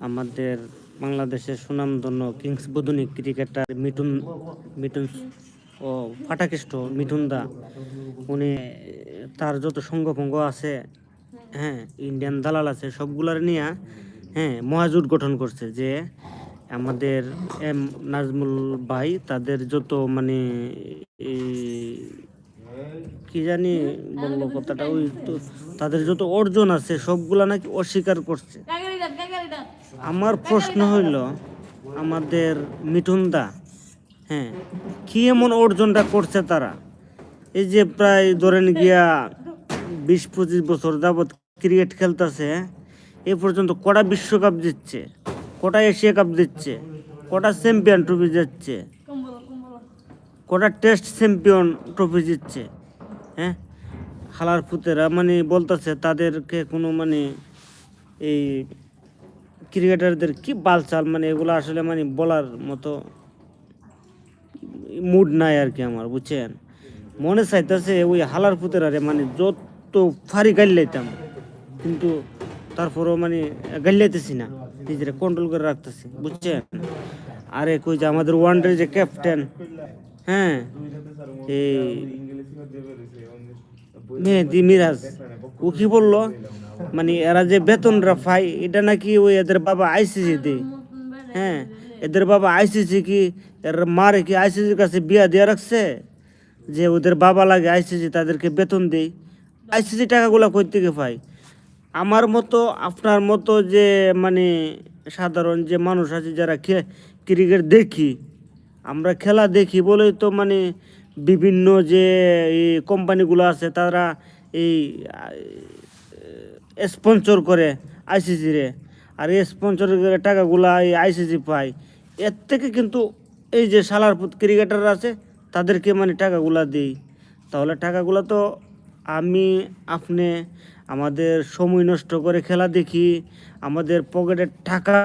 আমাদের বাংলাদেশের সুনামধন্য কিংস বদনী ক্রিকেটার মিঠুন মিঠুন ও ফাটাকেষ্ট মিঠুন দা উনি তার যত সঙ্গভঙ্গ আছে হ্যাঁ ইন্ডিয়ান দালাল আছে, সবগুলার নিয়ে হ্যাঁ মহাজোট গঠন করছে যে আমাদের এম নাজমুল ভাই তাদের যত মানে কি জানি বলল কথাটা, ওই তাদের যত অর্জন আছে, সবগুলা নাকি অস্বীকার করছে। আমার প্রশ্ন হইল, আমাদের মিঠুন দা হ্যাঁ কি এমন অর্জনটা করছে তারা? এই যে প্রায় ধরেন গিয়া বিশ পঁচিশ বছর যাবৎ ক্রিকেট খেলতেছে, এ পর্যন্ত কটা বিশ্বকাপ দিচ্ছে কটা এশিয়া কাপ দিচ্ছে কটা চ্যাম্পিয়ন ট্রফি যাচ্ছে কটা টেস্ট চ্যাম্পিয়ন ট্রফি জিতছে? হ্যাঁ হালার ফুতেরা মানে বলতেছে তাদেরকে কোনো মানে এই ক্রিকেটারদের কি বালচাল মানে এগুলো আসলে মানে বলার মতো মুড নাই আর কি আমার, বুঝছেন? মনে চাইতেছে ওই হালার পুতের ফুতেরারে মানে যত ফারি গাইলাইতাম, কিন্তু তারপরও মানে গাইলাইতেছি না, নিজেরা কন্ট্রোল করে রাখতেছি, বুঝছেন? আরে কই যে আমাদের ওয়ানডে যে ক্যাপ্টেন হ্যাঁ? এই মেহেদি মিরাজ, ও কি বলল? মানে এরা যে বেতনরা পাই এটা নাকি ওই এদের বাবা আইসিসি দেয় হ্যাঁ এদের বাবা আইসিসি কি, এর মারে কি আইসিসির কাছে বিয়া দিয়ে রাখছে? যে ওদের বাবা লাগে আইসিসি তাদেরকে বেতন দেই। আইসিসি টাকাগুলো কই থেকে পাই আমার মতো, আপনার মতো যে মানে সাধারণ যে মানুষ আছে, যারা খে- ক্রিকেট দেখি, আমরা খেলা দেখি বলেই তো মানে বিভিন্ন যে এই কোম্পানিগুলো আছে, তারা এই স্পন্সর করে আইসিসি রে। আর এই স্পন্সর করে টাকাগুলা এই আইসিসি পায়। এর থেকে কিন্তু এই যে সালারপুত ক্রিকেটার আছে, তাদেরকে মানে টাকাগুলা দিই। তাহলে টাকাগুলো তো আমি আপনি আমাদের সময় নষ্ট করে খেলা দেখি, আমাদের পকেটের টাকা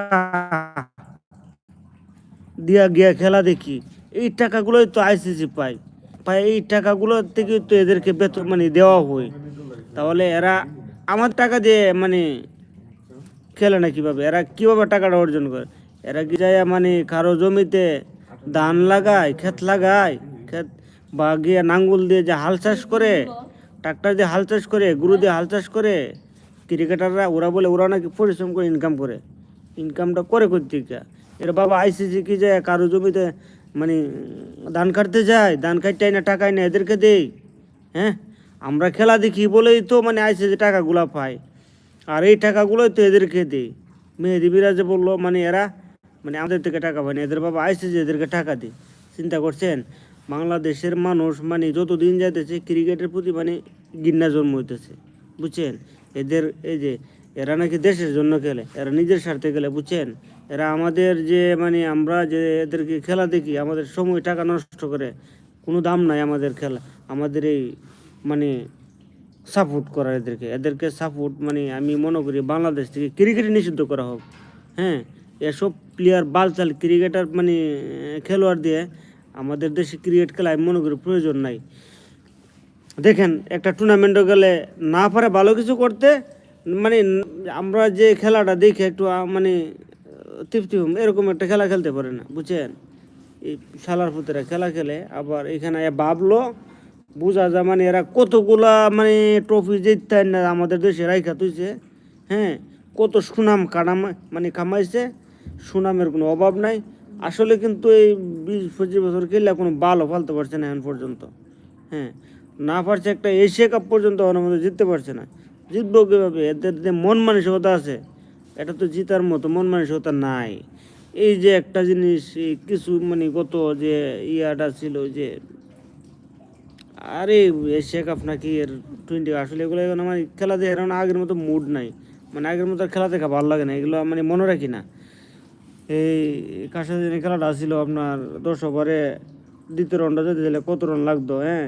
দিয়া গিয়া খেলা দেখি, এই টাকাগুলোই তো আইসিসি পায়। পায় এই টাকাগুলো থেকে তো এদেরকে বেতন মানে দেওয়া হয়। তাহলে এরা আমার টাকা দিয়ে মানে খেলে না কীভাবে? এরা কীভাবে টাকাটা অর্জন করে? এরা কি যায় মানে কারও জমিতে ধান লাগায়, ক্ষেত লাগায়, ক্ষেত বা গিয়ে নাঙ্গুল দিয়ে যে হাল চাষ করে, ট্রাক্টর দিয়ে হাল চাষ করে, গুরু দিয়ে হাল চাষ করে, ক্রিকেটাররা ওরা বলে ওরা নাকি পরিশ্রম করে ইনকাম করে। ইনকামটা করে করতে এর বাবা আইসিসি কি যায় কারও জমিতে মানে ধান কাটতে যায়, ধান কাটতে না টাকায় না এদেরকে দেই হ্যাঁ? আমরা খেলা দেখি বলেই তো মানে আইসে যে টাকাগুলা পায়। আর এই টাকাগুলোই তো এদেরকে দেই। মেহেদি বিরাজে বলল মানে এরা মানে আমাদের থেকে টাকা পায় না। এদের বাবা আইসিসি এদেরকে টাকা দেয়। চিন্তা করছেন, বাংলাদেশের মানুষ মানে যত দিন যাইতেছে, ক্রিকেটের প্রতি মানে গিন্না জন্ম হইতেছে বুঝছেন? এদের, এই যে, এরা নাকি দেশের জন্য খেলে, এরা নিজের স্বার্থে খেলে, বুঝছেন? এরা আমাদের যে মানে আমরা যে এদেরকে খেলা দেখি, আমাদের সময়, টাকা নষ্ট করে, কোনো দাম নাই আমাদের খেলা, আমাদের এই মানে সাপোর্ট করা এদেরকে। এদেরকে সাপোর্ট মানে আমি মনে করি বাংলাদেশ থেকে ক্রিকেট নিষিদ্ধ করা হোক। হ্যাঁ এসব প্লেয়ার বালচাল ক্রিকেটার মানে খেলোয়াড় দিয়ে আমাদের দেশে ক্রিকেট খেলা আমি মনে করি প্রয়োজন নাই। দেখেন একটা টুর্নামেন্টে গেলে না পারে ভালো কিছু করতে মানে আমরা যে খেলাটা দেখে একটু মানে তৃপ্তি হম, এরকম একটা খেলা খেলতে পারে না বুঝছেন? এই শালার পুতেরা খেলা খেলে আবার এখানে ভাবলো বোঝা যায় মানে এরা কতগুলা মানে ট্রফি জিততে না আমাদের দেশে রাইখা তুইছে হ্যাঁ? কত সুনাম কানাম মানে কামাইছে, সুনামের কোনো অভাব নাই। আসলে কিন্তু এই বিশ, পঁচিশ বছর খেললে কোনো ভালো ফালতে পারছে না এখন পর্যন্ত হ্যাঁ? না পারছে একটা এশিয়া কাপ পর্যন্ত মধ্যে জিততে পারছে না। জিতবো কীভাবে? এদের যে মন মানসিকতা আছে, এটা তো জিতার মতো মন মানসিকতা নাই। এই যে একটা জিনিস কিছু মানে গত যে ইয়াটা ছিল যে আরে, এশিয়া কাপ নাকি এর টোয়েন্টি আসলে এগুলো এখন আমার খেলা দেখে এখন আগের মতো মুড নাই। মানে আগের মতো আর খেলা দেখা ভালো লাগে না, এগুলো মানে মনে রাখি না। এই কাশা দিনে খেলাটা ছিল আপনার দশ ওভারে দ্বিতীয় রাউন্ডটা যেতে দিলে কত রান লাগতো হ্যাঁ?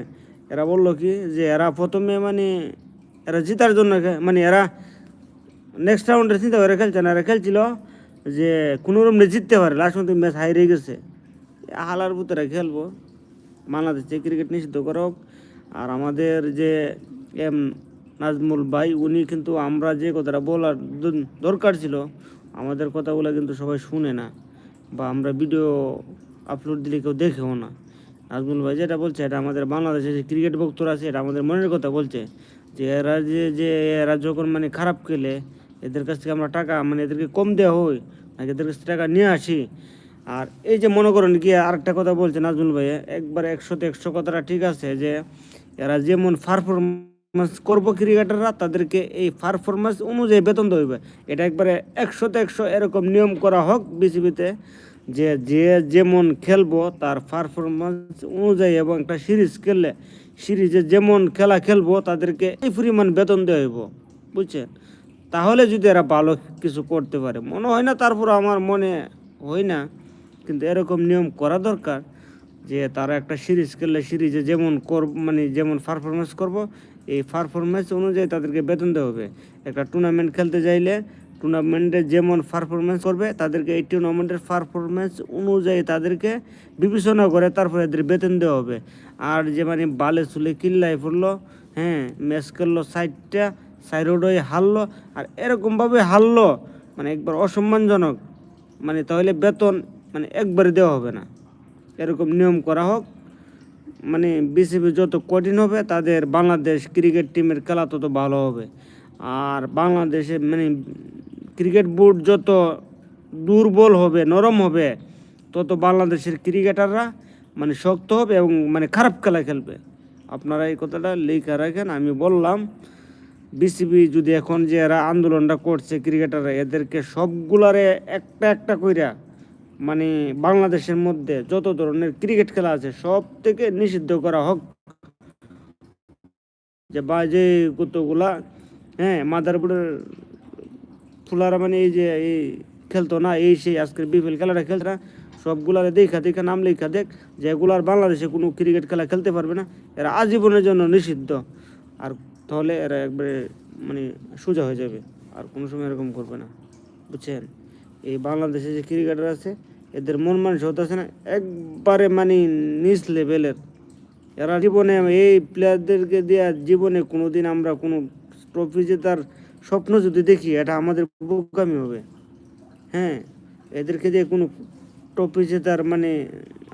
এরা বলল কি যে এরা প্রথমে মানে এরা জিতার জন্য মানে এরা নেক্সট রাউন্ডে চিন্তা করে খেলছে না, এরা খেলছিল যে কোনো রকম জিততে পারে লাস্ট মধ্যে ম্যাচ হাইরে গেছে। হালার ভিতরে খেলব। বাংলাদেশে ক্রিকেট নিষিদ্ধ করা হোক আর আমাদের যে এম নাজমুল ভাই, উনি কিন্তু আমরা যে কথাটা বলার দরকার ছিল, আমাদের কথাগুলো কিন্তু সবাই শুনে না বা আমরা ভিডিও আপলোড দিলে কেউ দেখেও না। নাজমুল ভাই যেটা বলছে, এটা আমাদের বাংলাদেশে যে ক্রিকেট ভক্তরা আছে, এটা আমাদের মনের কথা বলছে যে এরা যে যে এরা যখন মানে খারাপ খেলে, এদের কাছ থেকে আমরা টাকা মানে এদেরকে কম দেওয়া হয়, নাকি এদের কাছ থেকে টাকা নিয়ে আসি আর এই যে মনে করেন কি, আরেকটা কথা বলছে নাজমুল ভাই, একবার একশোতে একশো কথাটা ঠিক আছে যে, এরা যেমন পারফরমেন্স করব ক্রিকেটাররা, তাদেরকে এই পারফরমেন্স অনুযায়ী বেতন হবে। এটা একবারে একশোতে একশো এরকম নিয়ম করা হোক বিসিবিতে যে যে যেমন খেলব তার পারফরমেন্স অনুযায়ী এবং একটা সিরিজ খেললে, সিরিজে যেমন খেলা খেলব তাদেরকে এই পরিমাণ বেতন দেওয়া হইব, বুঝছেন? তাহলে যদি এরা ভালো কিছু করতে পারে, মনে হয় না তারপর আমার মনে হয় না কিন্তু এরকম নিয়ম করা দরকার যে তারা একটা সিরিজ খেললে সিরিজে যেমন কর মানে যেমন পারফরমেন্স করব, এই পারফরমেন্স অনুযায়ী তাদেরকে বেতন দেওয়া হবে। একটা টুর্নামেন্ট খেলতে চাইলে টুর্নামেন্টে যেমন পারফরমেন্স করবে, তাদেরকে এই টুর্নামেন্টের পারফরমেন্স অনুযায়ী তাদেরকে বিবেচনা করে তারপরে এদের বেতন দেওয়া হবে। আর যে মানে বালে চুলে কিল্লাই পড়ল হ্যাঁ ম্যাচ খেললো সাইডটা সাইড হয়ে হারলো, আর এরকমভাবে হারলো মানে একবার অসম্মানজনক মানে তাহলে বেতন একবারে দেওয়া হবে না। এরকম নিয়ম করা হোক। মানে বিসিবি যত কঠিন হবে, তাদের বাংলাদেশ ক্রিকেট টিমের খেলা তত ভালো হবে। আর বাংলাদেশে মানে ক্রিকেট বোর্ড যত দুর্বল হবে, নরম হবে, তত বাংলাদেশের ক্রিকেটাররা মানে শক্ত হবে এবং মানে খারাপ খেলা খেলবে। আপনারা এই কথাটা লেখা রাখেন, আমি বললাম, বিসিবি যদি এখন যে এরা আন্দোলনটা করছে, ক্রিকেটাররা, এদেরকে সবগুলারে একটা একটা কইরা মানে বাংলাদেশের মধ্যে যত ধরনের ক্রিকেট খেলা আছে, সব থেকে নিষিদ্ধ করা হোক। যে বা যে কতগুলা হ্যাঁ মাদারবোর্ডের ফুলারা মানে এই যে এই খেলতো না, এই সেই আজকের বিপিএল খেলাটা খেলতো না, সবগুলারে দেখা দেখা, নাম লেখা দেখ, যে এগুলার বাংলাদেশে কোনো ক্রিকেট খেলা খেলতে পারবে না, এরা আজীবনের জন্য নিষিদ্ধ। আর তাহলে এরা একবারে মানে সোজা হয়ে যাবে, আর কোনো সময় এরকম করবে না, বুঝছেন? এই বাংলাদেশে যে ক্রিকেটার আছে, এদের মন মানসিকতা আছে না, একবারে মানে নিচ লেভেলের। এরা জীবনে এই প্লেয়ারদেরকে দেওয়া জীবনে কোনো দিন আমরা কোনো ট্রফি জেতার স্বপ্ন যদি দেখি, এটা আমাদের বোকামি হবে। হ্যাঁ এদেরকে দিয়ে কোনো ট্রফি জেতার মানে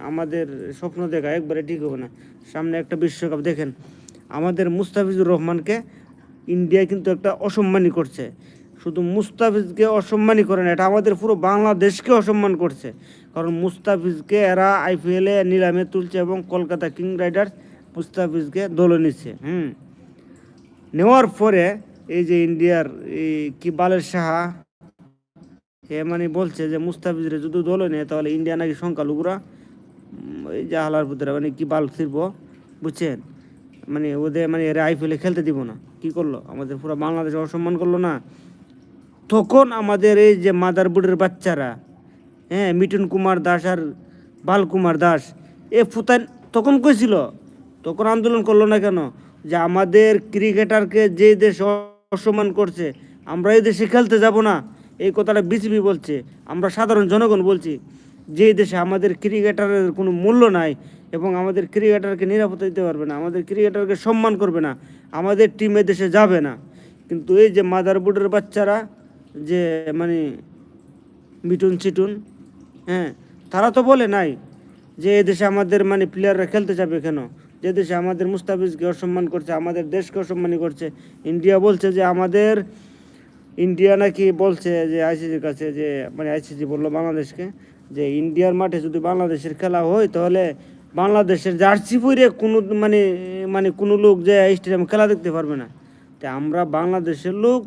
আমাদের স্বপ্ন দেখা একবারে ঠিক হবে না। সামনে একটা বিশ্বকাপ দেখেন, আমাদের মুস্তাফিজুর রহমানকে ইন্ডিয়া কিন্তু একটা অসম্মানই করছে। শুধু মুস্তাফিজকে অসম্মানই করে না, এটা আমাদের পুরো বাংলাদেশকে অসম্মান করছে। কারণ মুস্তাফিজকে এরা আইপিএলে নিলামে তুলছে এবং কলকাতা কিং রাইডার্স মুস্তাফিজকে দলে নিচ্ছে, হুম। নেওয়ার পরে এই যে ইন্ডিয়ার এই কি বালের সাহা এ মানে বলছে যে মুস্তাফিজরে যদি দলে নেয় তাহলে ইন্ডিয়া নাকি সংখ্যালঘুরা এই যে হালার পুতরা মানে কি বাল ছিড়ব, বুঝছেন? মানে ওদের মানে এরা আইপিএলে খেলতে দিব না। কি করল? আমাদের পুরো বাংলাদেশ অসম্মান করল না। তখন আমাদের এই যে মাদারবোর্ডের বাচ্চারা হ্যাঁ মিঠুন কুমার দাস আর বাল কুমার দাস, এ ফুতান তখন কইছিল, তখন আন্দোলন করল না কেন? যে আমাদের ক্রিকেটারকে যে দেশ অসম্মান করছে, আমরা এই দেশে খেলতে যাব না। এই কথাটা বিসিবি বলছে, আমরা সাধারণ জনগণ বলছি, যে দেশে আমাদের ক্রিকেটারের কোনো মূল্য নাই এবং আমাদের ক্রিকেটারকে নিরাপত্তা দিতে পারবে না, আমাদের ক্রিকেটারকে সম্মান করবে না, আমাদের টিমে দেশে যাবে না। কিন্তু এই যে মাদারবোর্ডের বাচ্চারা যে মানে মিটুন চিটুন হ্যাঁ তারা তো বলে নাই যে এই দেশে আমাদের মানে প্লেয়াররা খেলতে যাবে কেন? যে দেশে আমাদের মুস্তাফিজকে অসম্মান করছে, আমাদের দেশকে অসম্মানই করছে। ইন্ডিয়া বলছে যে আমাদের ইন্ডিয়া নাকি বলছে যে আইসিসির কাছে যে মানে আইসিসি বলল বাংলাদেশকে, যে ইন্ডিয়ার মাঠে যদি বাংলাদেশের খেলা হয়, তাহলে বাংলাদেশের জার্সি পরে কোনো মানে মানে কোনো লোক যে স্টেডিয়াম খেলা দেখতে পারবে না। তা আমরা বাংলাদেশের লোক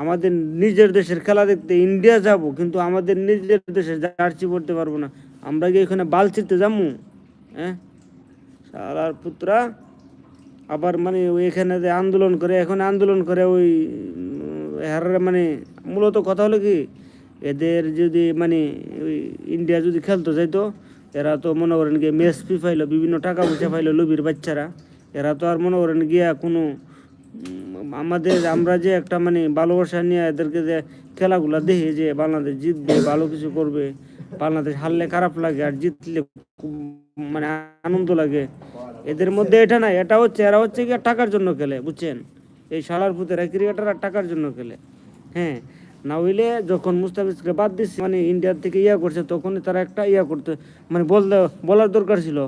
আমাদের নিজের দেশের খেলা দেখতে ইন্ডিয়া যাব, কিন্তু আমাদের নিজের দেশের জার্সি পড়তে পারব না। আমরা কি এখানে বাল ছিঁড়তে যাব? হ্যাঁ? সারার পুত্রা। আবার মানে এখানে যে আন্দোলন করে, এখন আন্দোলন করে ওই হার মানে মূলত কথা হলো কি, এদের যদি মানে ওই ইন্ডিয়া যদি খেলতো যাইতো, এরা তো মনে করেন গিয়ে মেস ফি পাইলো বিভিন্ন টাকা পয়সা পাইলো লুবির বাচ্চারা। এরা তো আর মনে করেন গিয়া কোনো আমাদের আমরা যে একটা মানে ভালোবাসা নিয়ে এদেরকে যে খেলাগুলা দেখি যে বাংলাদেশ জিতবে, ভালো কিছু করবে, বাংলাদেশ হারলে খারাপ লাগে আর জিতলে মানে আনন্দ লাগে। এদের মধ্যে এটা না এটা হচ্ছে, এরা হচ্ছে কি টাকার জন্য খেলে, বুঝছেন? এই শালার পুতেরা ক্রিকেটাররা টাকার জন্য খেলে হ্যাঁ? না হইলে যখন মুস্তাফিজকে বাদ দিচ্ছে মানে ইন্ডিয়ার থেকে ইয়া করছে, তখনই তারা একটা ইয়া করতে মানে বলতে, বলার দরকার ছিল,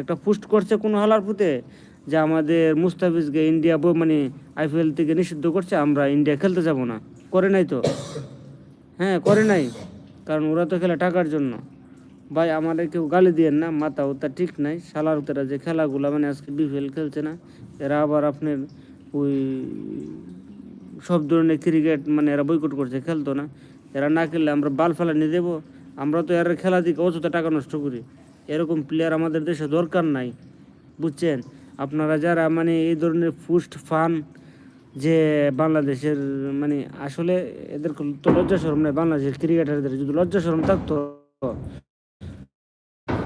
একটা পুস্ট করছে কোনো হালার পুঁতে যে আমাদের মুস্তাফিজকে ইন্ডিয়া মানে আইপিএল থেকে নিষিদ্ধ করছে, আমরা ইন্ডিয়া খেলতে যাব না। করে নাই তো? হ্যাঁ করে নাই। কারণ ওরা তো খেলে টাকার জন্য। ভাই আমাদের কেউ গালি দিয়েন না, মাথা ওটা ঠিক নাই। সালার উতারা যে খেলাগুলো মানে আজকে বিপিএল খেলছে না, এরা আবার আপনার ওই সব ধরনের ক্রিকেট মানে এরা বইকট করছে, খেলতো না। এরা না খেললে আমরা বাল ফালানি দেবো। আমরা তো এর খেলা দিকে অযথা টাকা নষ্ট করি। এরকম প্লেয়ার আমাদের দেশে দরকার নাই, বুঝছেন? আপনারা যারা মানে এই ধরনের ফুস্ট ফান যে বাংলাদেশের মানে আসলে এদের তো লজ্জা সরম নেই, বাংলাদেশের ক্রিকেটারদের যদি লজ্জা সরম থাকতো,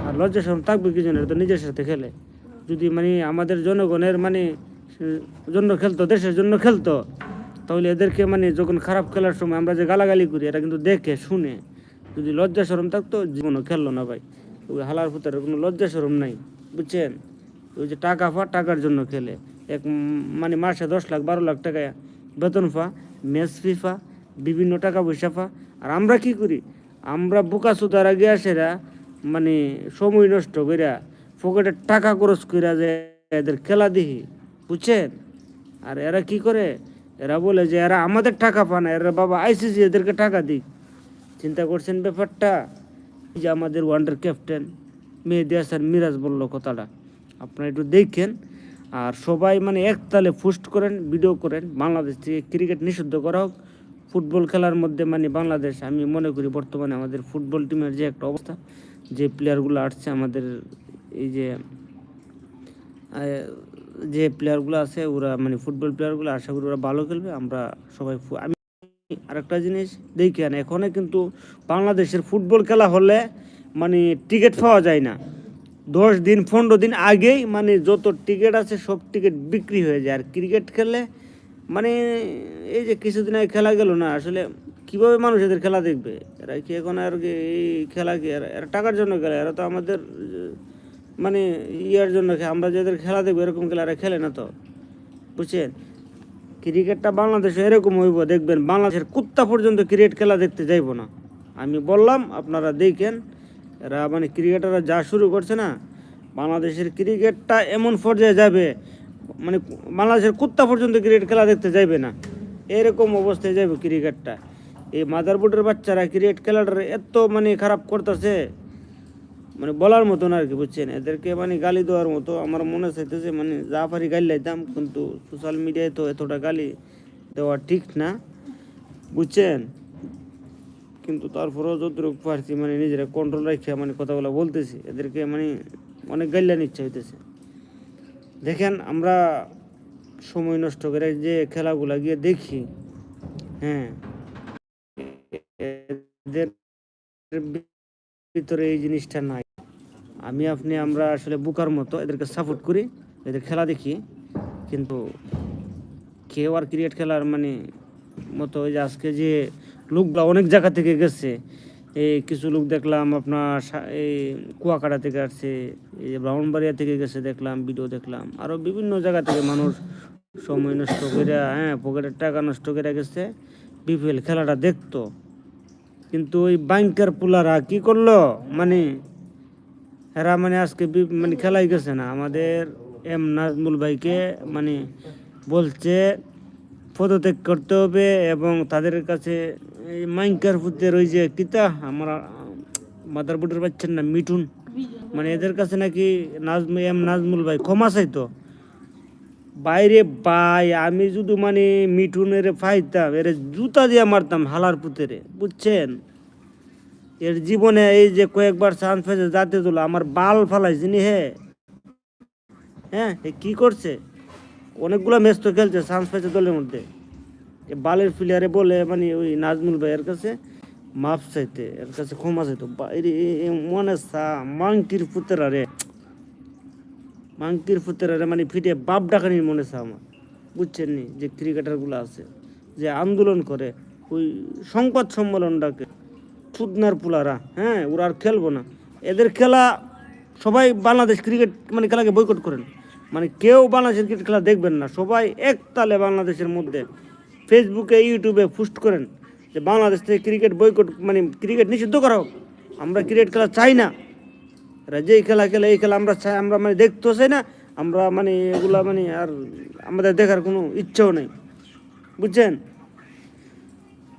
আর লজ্জা সরম থাকবে কি জন্য তো নিজের সাথে খেলে। যদি মানে আমাদের জনগণের মানে জন্য খেলতো, দেশের জন্য খেলতো, তাহলে এদেরকে মানে যখন খারাপ খেলার সময় আমরা যে গালাগালি করি, এরা কিন্তু দেখে, শুনে। যদি লজ্জা সরম থাকতো, জীবনও খেললো না ভাই। হালার ফুতার কোনো লজ্জা সরম নাই, বুঝছেন? ওই যে টাকা ফা, টাকার জন্য খেলে। এক মানে মাসে দশ লাখ, বারো লাখ টাকা বেতন ফা ম্যাচ ফিফা বিভিন্ন টাকা পয়সা ফা। আর আমরা কি করি? আমরা বোকা সুতার আগে আসেরা মানে সময় নষ্ট কইরা, পকেটের টাকা খরচ কইরা যে এদের খেলা দিহি বুঝছেন? আর এরা কি করে? এরা বলে যে এরা আমাদের টাকা পায় না, এরা বাবা আইসিসি এদেরকে টাকা দিক। চিন্তা করছেন ব্যাপারটা? যে আমাদের ওয়ান্ডার ক্যাপ্টেন, মেহেদি হাসান মিরাজ বলল কথাটা। আপনারা একটু দেখেন। আর সবাই মানে একতালে পোস্ট করেন, ভিডিও করেন। বাংলাদেশ থেকে ক্রিকেট নিষিদ্ধ করা হোক। ফুটবল খেলার মধ্যে মানে বাংলাদেশ, আমি মনে করি বর্তমানে আমাদের ফুটবল টিমের যে একটা অবস্থা, যে প্লেয়ারগুলো আসছে আমাদের এই যে যে প্লেয়ারগুলো আছে, ওরা মানে ফুটবল প্লেয়ারগুলো, আশা করি ওরা ভালো খেলবে। আমরা সবাই আমি আরেকটা জিনিস দেখেন এখানে কিন্তু বাংলাদেশের ফুটবল খেলা হলে মানে টিকিট পাওয়া যায় না। দশ দিন, পনেরো দিন আগেই মানে যত টিকিট আছে সব টিকিট বিক্রি হয়ে যায়। আর ক্রিকেট খেললে মানে এই যে কিছুদিন আগে খেলা গেল না, আসলে কীভাবে মানুষ এদের খেলা দেখবে? এরা কি এখন আর কি এই খেলা কি এরা টাকার জন্য খেলে? এরা তো আমাদের মানে ইয়ার জন্য আমরা যাদের খেলা দেখব এরকম খেলা এরা খেলে না তো। বুঝছেন? ক্রিকেটটা বাংলাদেশে এরকম হইব, দেখবেন বাংলাদেশের কুত্তা পর্যন্ত ক্রিকেট খেলা দেখতে যাইব না। আমি বললাম, আপনারা দেখেন এরা মানে ক্রিকেটাররা যা শুরু করছে না, বাংলাদেশের ক্রিকেটটা এমন পর্যায়ে যাবে মানে বাংলাদেশের কুত্তা পর্যন্ত ক্রিকেট খেলা দেখতে যাইবে না। এরকম অবস্থায় যাবে ক্রিকেটটা। এই মাদারবোর্ডের বাচ্চারা ক্রিকেট খেলাটার এত মানে খারাপ করতেছে মানে বলার মতন আর কি, বুঝছেন? এদেরকে মানে গালি দেওয়ার মতো আমার মনে চাইতেছে মানে যা পারি গালি লাইতাম কিন্তু সোশ্যাল মিডিয়ায় তো এতটা গালি দেওয়া ঠিক না, বুঝছেন? কিন্তু তারপরেও যতটুকু পারছি মানে নিজেরা কন্ট্রোল রেখে মানে কথাগুলো বলতেছি, এদেরকে মানে অনেক গাইলান ইচ্ছা হইতেছে। দেখেন, আমরা সময় নষ্ট করে যে খেলাগুলা গিয়ে দেখি হ্যাঁ ভিতরে এই জিনিসটা নাই। আমি, আপনি, আমরা আসলে বুকার মতো এদেরকে সাপোর্ট করি, এদের খেলা দেখি, কিন্তু কেউ আর ক্রিকেট খেলার মানে মতো ওই যে আজকে যে লোকগুলা অনেক জায়গা থেকে গেছে। এই কিছু লোক দেখলাম আপনার এই কুয়াকাটা থেকে আসছে এই ব্রাহ্মণবাড়িয়া থেকে গেছে দেখলাম ভিডিও দেখলাম। আরও বিভিন্ন জায়গা থেকে মানুষ সময় নষ্ট করে হ্যাঁ পকেটের টাকা নষ্ট করে গেছে, বিপিএল খেলাটা দেখতো। কিন্তু ওই ব্যাংকের পুলারা কি করল? মানে এরা মানে আজকে মানে খেলাই গেছে না। আমাদের এম নাজমুল ভাইকে মানে বলছে, পদত্যাগ করতে হবে এবং তাদের কাছে এই মাইঙ্কার ফুতের ওই যে কিতা? আমরা মাদারবোর্ডের পাচ্ছেন না, মিঠুন। মানে এদের কাছে নাকি নাজম, এম নাজমুল ভাই ক্ষমা চাইতো। বাইরে ভাই, আমি যদি মানে মিঠুনের ফাইতাম, এর জুতা দিয়ে মারতাম হালার পুতেরে, বুঝছেন? এর জীবনে এই যে কয়েকবার চান্স পেয়েছে যাতে তোলা, আমার বাল ফালাইছে নি হে। হ্যাঁ কি করছে? অনেকগুলো ম্যাচ তো খেলছে চান্স পেয়েছে দলের মধ্যে। বালের প্লেয়ারে বলে মানে ওই নাজমুল ভাইয়ের কাছে মাপ চাইতে, এর কাছে ক্ষমা চাইতো। বাইরে মনে সা মাংকির পুতেরা রে। মাংকির পুতেরা মানে ফিটে বাপ ডাকানির মনে সা আমার। বুঝছেন নি যে ক্রিকেটারগুলো আছে, যে আন্দোলন করে, ওই সংবাদ সম্মেলন ডাকে। চুদনার পুলারা হ্যাঁ ওরা আর খেলব না। এদের খেলা সবাই বাংলাদেশ ক্রিকেট মানে খেলাকে বয়কট করেন। মানে কেউ বাংলাদেশের ক্রিকেট খেলা দেখবেন না। সবাই একতালে বাংলাদেশের মধ্যে ফেসবুকে ইউটিউবে পোস্ট করেন যে বাংলাদেশ থেকে ক্রিকেট বয়কট মানে ক্রিকেট নিষিদ্ধ করা হোক। আমরা ক্রিকেট খেলা চাই না। এরা যেই খেলা খেলে, এই খেলা আমরা চাই, আমরা মানে দেখতেও চাই না। আমরা মানে এগুলা মানে আর আমাদের দেখার কোনো ইচ্ছাও নেই। বুঝছেন?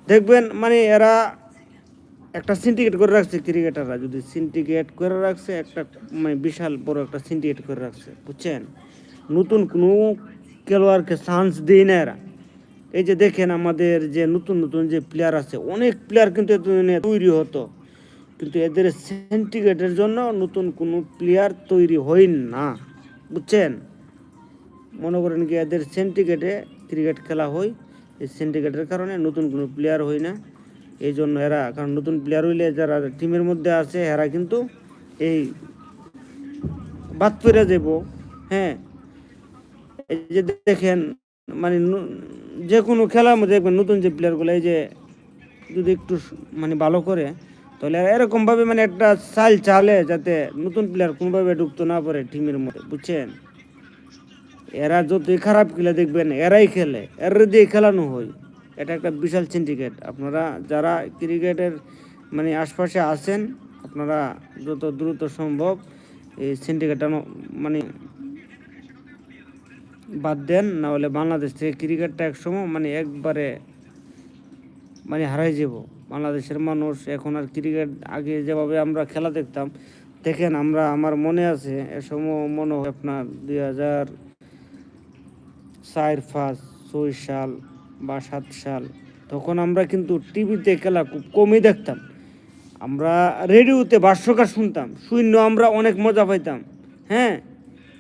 দেখবেন মানে এরা একটা সিন্ডিকেট করে রাখছে ক্রিকেটাররা যদি সিন্ডিকেট করে রাখছে, একটা মানে বিশাল বড় একটা সিন্ডিকেট করে রাখছে। বুঝছেন? নতুন কোনো খেলোয়াড়কে চান্স দেয় না এরা। এই যে দেখেন আমাদের যে নতুন নতুন যে প্লেয়ার আছে, অনেক প্লেয়ার কিন্তু এতদিনে তৈরি হতো। কিন্তু এদের সিন্ডিকেটের জন্য নতুন কোনো প্লেয়ার তৈরি হয় না। বুঝছেন? মনে করেন কি, এদের সিন্ডিকেটে ক্রিকেট খেলা হয়। এই সিন্ডিকেটের কারণে নতুন কোনো প্লেয়ার হয় না। এই জন্য এরা, কারণ নতুন প্লেয়ার হইলে যারা টিমের মধ্যে আছে, এরা কিন্তু এই বাদ পেরে যাব হ্যাঁ? এই যে দেখেন মানে যে কোনো খেলার মধ্যে দেখবেন নতুন যে প্লেয়ারগুলো এই যে যদি একটু মানে ভালো করে, তাহলে এরা এরকমভাবে মানে একটা চাল চালে যাতে নতুন প্লেয়ার কোনোভাবে ঢুকতে না পারে টিমের মধ্যে, বুঝছেন? এরা যতই খারাপ খেলে দেখবেন, এরাই খেলে, এরা দিয়ে খেলানো হয়। এটা একটা বিশাল সিন্ডিকেট আপনারা যারা ক্রিকেটের মানে আশপাশে আছেন, আপনারা যত দ্রুত সম্ভব এই সিন্ডিকেটটা মানে বাদ দেন না হলে বাংলাদেশ থেকে ক্রিকেটটা একসময় মানে একবারে মানে হারাই যাব। বাংলাদেশের মানুষ এখন আর ক্রিকেট আগে যেভাবে আমরা খেলা দেখতাম, দেখেন আমরা, আমার মনে আছে, এ সময় মনে হয় আপনার দুই হাজার চার, পাঁচ, ছয় সাল বা সাত সাল, তখন আমরা কিন্তু টিভিতে খেলা খুব কমই দেখতাম। আমরা রেডিওতে ভাষ্যকার শুনতাম, শূন্য আমরা অনেক মজা পাইতাম হ্যাঁ?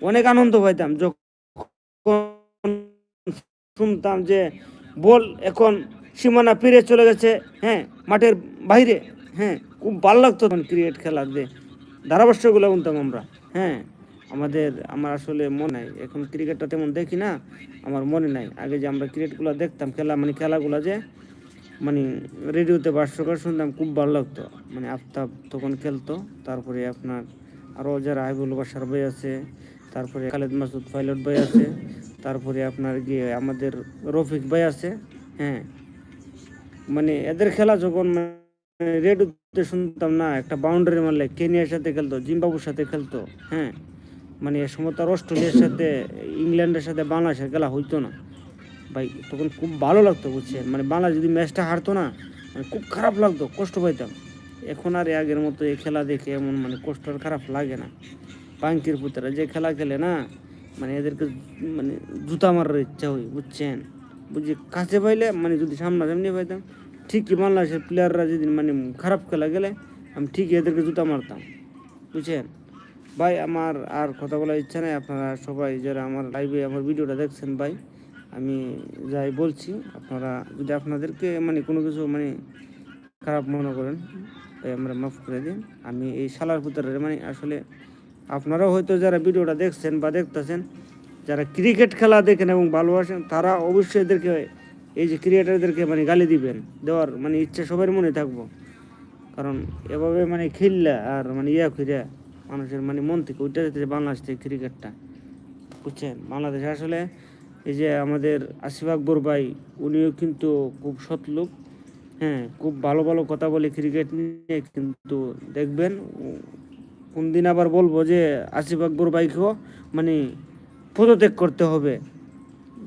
অনেক আনন্দ পাইতাম, যখন শুনতাম যে বল এখন সীমানা পেরিয়ে চলে গেছে হ্যাঁ মাঠের বাইরে হ্যাঁ খুব ভালো লাগতো তখন ক্রিকেট খেলা যে ধারাভাষ্যগুলো শুনতাম আমরা হ্যাঁ আমাদের, আমার আসলে মনে নাই, এখন ক্রিকেটটা তেমন দেখি না, আমার মনে নাই, আগে যে আমরা ক্রিকেটগুলো দেখতাম, খেলা মানে খেলাগুলো যে মানে রেডিওতে ভাষ্যকার শুনতাম, খুব ভালো লাগতো মানে আফতাব তখন খেলতো, তারপরে আপনার আরও যারা হাইবুল বাসার ভাই আছে, তারপরে খালেদ মাসুদ পাইলট ভাই আছে তারপরে আপনার গিয়ে আমাদের রফিক ভাই আছে হ্যাঁ। মানে এদের খেলা যখন মানে রেডিওতে শুনতাম না, একটা বাউন্ডারি মারলে কেনিয়ার সাথে খেলতো, জিম্বাবুর সাথে খেলতো হ্যাঁ। মানে এ সময় তার অস্ট্রেলিয়ার সাথে, ইংল্যান্ডের সাথে বাংলাদেশের খেলা হইতো না। ভাই, তখন খুব ভালো লাগতো, বুঝছেন? মানে বাংলা যদি ম্যাচটা হারতো না মানে খুব খারাপ লাগতো, কষ্ট পাইতাম। এখন আর আগের মতো এই খেলা দেখে এমন মানে কষ্ট আর খারাপ লাগে না। পাঙ্কির পুতরা যে খেলা খেলে না মানে এদেরকে মানে জুতা মারার ইচ্ছা হয়, বুঝছেন? বুঝছি কাছে পাইলে মানে যদি সামনাসামনি পাইতাম, ঠিকই বাংলাদেশের প্লেয়াররা যদি মানে খারাপ খেলা গেলে আমি ঠিকই এদেরকে জুতা মারতাম, বুঝছেন? ভাই, আমার আর কথা বলার ইচ্ছা নেই, আপনারা সবাই যারা আমার লাইভে আমার ভিডিওটা দেখছেন, ভাই, আমি যাই বলছি, আপনারা যদি আপনাদেরকে মানে কোনো কিছু মানে খারাপ মনে করেন তাই আমরা মাফ করে দিন। আমি এই শালার পুত্রের মানে আসলে আপনারাও হয়তো যারা ভিডিওটা দেখছেন বা দেখতেছেন, যারা ক্রিকেট খেলা দেখেন এবং ভালোবাসেন, তারা অবশ্যই এদেরকে, এই যে ক্রিকেটারদেরকে মানে গালি দিবেন, দেওয়ার মানে ইচ্ছা সবার মনে থাকব। কারণ এভাবে মানে খেললে আর মানে ইয়া ফিরে মানুষের মানে মন থেকে ওইটা যেতে বাংলাদেশ থেকে ক্রিকেটটা, বুঝছেন? বাংলাদেশে আসলে এই যে আমাদের আসিফ আকবর ভাই, উনিও কিন্তু খুব সৎ লোক হ্যাঁ খুব ভালো ভালো কথা বলে ক্রিকেট নিয়ে কিন্তু দেখবেন কোন দিন আবার বলব যে আসিফ আকবর ভাইকেও মানে পদত্যাগ করতে হবে।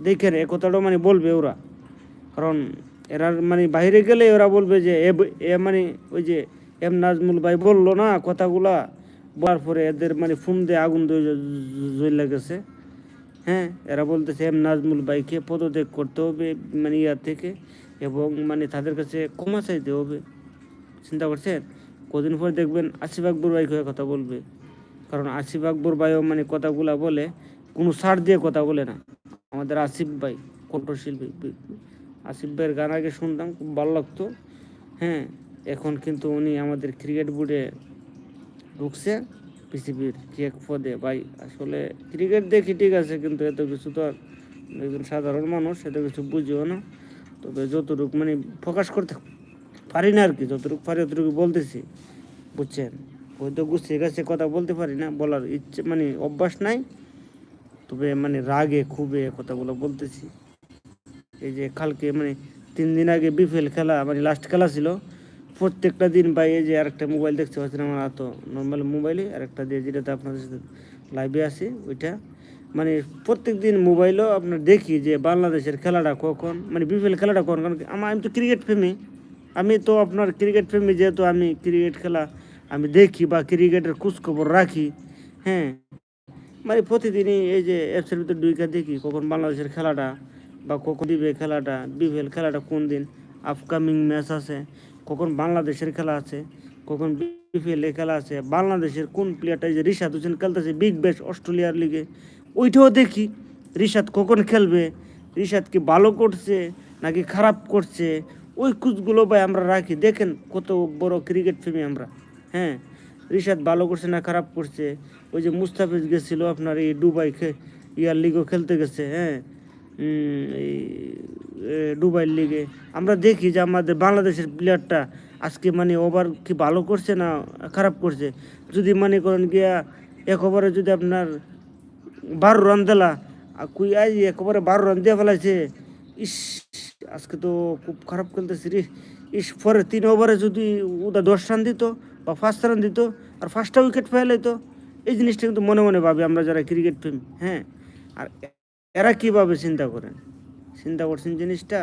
দেখেন, এ কথাটাও মানে বলবে ওরা। কারণ এরা মানে বাইরে গেলে ওরা বলবে যে, এ মানে ওই যে এম নাজমুল ভাই বলল না কথাগুলা, বলার পরে এদের মানে ফোন দিয়ে আগুন জ্বলে গেছে। হ্যাঁ এরা বলতেছে এম নাজমুল ভাইকে পদত্যাগ করতে হবে মানে ইয়ার থেকে এবং মানে তাদের কাছে ক্ষমা চাইতে হবে। চিন্তা করছেন? কদিন পর দেখবেন আসিফ আকবর ভাই হয়ে কথা বলবে। কারণ আসিফ আকবর ভাইও মানে কথাগুলা বলে, কোনো সার দিয়ে কথা বলে না। আমাদের আসিফ ভাই, কণ্ঠশিল্পী। আসিফ ভাইয়ের গান আগে শুনতাম, খুব ভালো লাগতো। হ্যাঁ এখন কিন্তু উনি আমাদের ক্রিকেট বোর্ডে ঢুকছে। পৃথিবীর কি এক পদে। ভাই, আসলে ক্রিকেট দেখি ঠিক আছে, কিন্তু এত কিছু তো আর একজন সাধারণ মানুষ, এত কিছু বুঝিও না। তবে যতটুকু মানে ফোকাস করতে পারি না আর কি, যতটুকু পারি অতটুকু বলতেছি, বুঝছেন? হয়তো গুছিয়ে গেছে কথা বলতে পারি না, বলার ইচ্ছে মানে অভ্যাস নাই, তবে মানে রাগে খুবে কথাগুলো বলতেছি। এই যে কালকে মানে তিন দিন আগে বিপিএল খেলা মানে লাস্ট খেলা ছিল, প্রত্যেকটা দিন ভাই এই যে আরেকটা মোবাইল দেখতে পাচ্ছেন আমার এত নর্মাল মোবাইলে আরেকটা দিয়ে যেটাতে আপনাদের সাথে লাইভে আছে, ওইটা। মানে প্রত্যেক দিন মোবাইলও আপনার দেখি যে বাংলাদেশের খেলাটা কখন মানে বিপিএল খেলাটা কখন, কারণ আমার আমি তো ক্রিকেট প্রেমী। আমি তো আপনার ক্রিকেট প্রেমী, যেহেতু আমি ক্রিকেট খেলা আমি দেখি বা ক্রিকেটের খোঁজখবর রাখি হ্যাঁ। মানে প্রতিদিনই এই যে অ্যাপসের ভিতরে দুইটা দেখি কখন বাংলাদেশের খেলাটা বা কখন দিবে খেলাটা বিপিএল খেলাটা কোন দিন আপকামিং ম্যাচ আছে, কখন বাংলাদেশের খেলা আছে, কখন বিপিএল এ খেলা আছে, বাংলাদেশের কোন প্লেয়ারটা যে রিশাদ হোসেন খেলতেছে বিগ ব্যাশ অস্ট্রেলিয়ার লিগে ওইটাও দেখি। রিশাদ কখন খেলবে? রিশাদ কি ভালো করছে নাকি খারাপ করছে? ওই কুচগুলো ভাই আমরা রাখি। দেখেন কত বড় ক্রিকেট প্রেমী আমরা। হ্যাঁ রিশাদ ভালো করছে না, খারাপ করছে? ওই যে মুস্তাফিজ গেছিল আপনার এই দুবাই ইয়ার লিগও খেলতে গেছে হ্যাঁ? এই দুবাই লিগে আমরা দেখি যে আমাদের বাংলাদেশের প্লেয়ারটা আজকে মানে ওভার কি ভালো করছে না খারাপ করছে? যদি মনে করেন গিয়া এক ওভারে যদি আপনার বারো রান দিলা, আর কুই আজ একেবারে বারো রান দিয়ে ফেলাইছে, ইস। আজকে তো খুব খারাপ খেলতেছি রে। ইস, পরে তিন ওভারে যদি ওটা দশ রান দিত বা ফার্স্ট রান দিত, আর ফার্স্টটা উইকেট ফেলাইতো এই জিনিসটা কিন্তু মনে মনে ভাবি আমরা যারা ক্রিকেট প্রেমী হ্যাঁ? আর এরা কীভাবে চিন্তা করেন? চিন্তা করছেন জিনিসটা,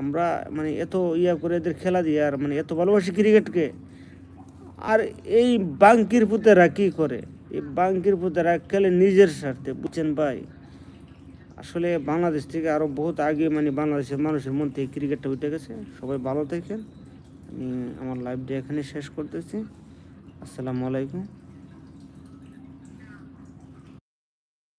আমরা মানে এত ইয়া করে এদের খেলা দিয়ে, আর মানে এত ভালোবাসি ক্রিকেটকে, আর এই বাঙ্কির পুতেরা কী করে? এই বাঙ্কির পুতেরা খেলে নিজের স্বার্থে, বুঝছেন ভাই? আসলে বাংলাদেশ থেকে আরও বহুত আগে মানে বাংলাদেশের মানুষের মন থেকে ক্রিকেটটা উঠে গেছে। সবাই ভালো থাকেন। আমি আমার লাইভটা এখানে শেষ করতেছি। আসসালামু আলাইকুম।